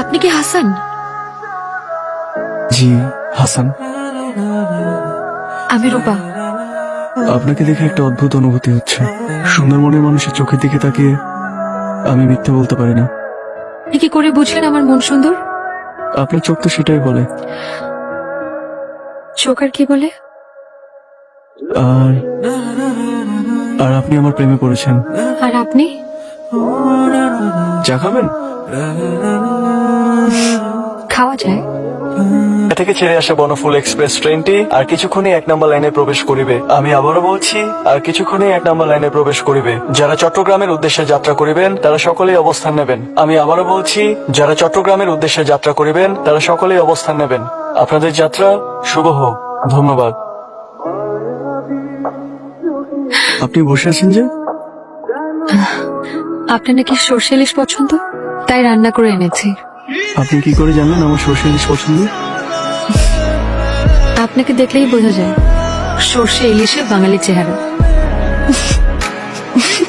আপনি কি হাসান? জি হাসান। আমি রূপা। আপনাকে দেখে একটা অদ্ভুত অনুভূতি হচ্ছে। সুন্দর মনের মানুষের চোখের দিকে তাকিয়ে আমি মিথ্যে বলতে পারি না। কি করে বুঝলেন আমার মন সুন্দর? আপনার চোখ তো সেটাই বলে। চোখ আর কি বলে? আর আর আপনি আমার প্রেমে পড়েছেন। আর আপনি? চা খাবেন? খাওয়া যায়? থেকে ছেড়ে আসা বনফুল এক্সপ্রেস ট্রেনটি আর কিছুক্ষণে এক নম্বর লাইনে প্রবেশ করিবে। আমি আবারও বলছি আর কিছুক্ষণে এক নম্বর লাইনে প্রবেশ করিবে। যারা চট্টগ্রামের উদ্দেশ্যে যাত্রা করিবেন তারা সকলেই অবস্থান নেবেন। আমি আবারও বলছি যারা চট্টগ্রামের উদ্দেশ্যে যাত্রা করিবেন তারা সকলেই অবস্থান নেবেন। আপনাদের যাত্রা শুভ হোক। ধন্যবাদ। আপনি বসে আছেন যে? আপনার নাকি সর্ষে ইলিশ পছন্দ? তাই রান্না করে এনেছি। আপনি কি করে জানলেন আমার সর্ষে ইলিশ পছন্দ? আপনাকে দেখলেই বোঝা যায় সর্ষে ইলিশে বাঙালি চেহারা।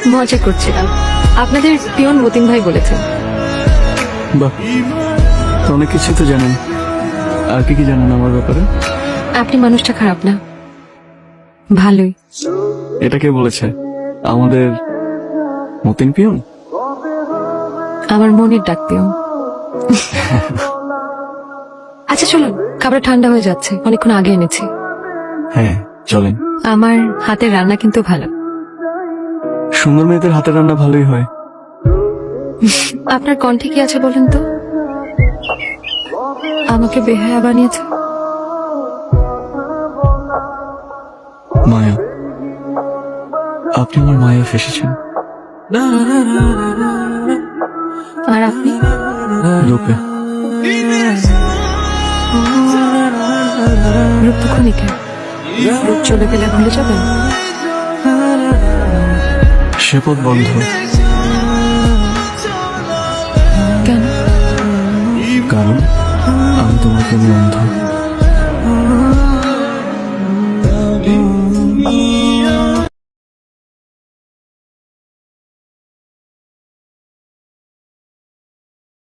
মজা করছিলাম। আপনাদের পিয়ন মতিন ভাই বলেছেন। বাহ অনেক কিছু তো জানেন। আর কি কি জানেন আমার ব্যাপারে? আপনি মানুষটা খারাপ না। ভালোই। এটা কে বলেছে? আমাদের মতিন পিয়ন? আমার মনের ডাক পিয়ন। আচ্ছা চলুন। খাবার ঠান্ডা হয়ে যাচ্ছে। অনেকক্ষণ আগে এনেছি। হ্যাঁ চলেন। আমার হাতের রান্না কিন্তু ভালো। সুন্দর মেয়েদের হাতের রান্না ভালোই হয়। আপনার কণ্ঠে কি আছে বলেন তো? আমাকে বেহায়া বানিয়েছে। মায়া আপনি আমার মায়া ফেসেছেন। আর আপনি? রূপে চলে গেলে ভুলে যাবেন? সে পথ বন্ধ। কেন? কারণ আমি তোমার প্রেমে অন্ধ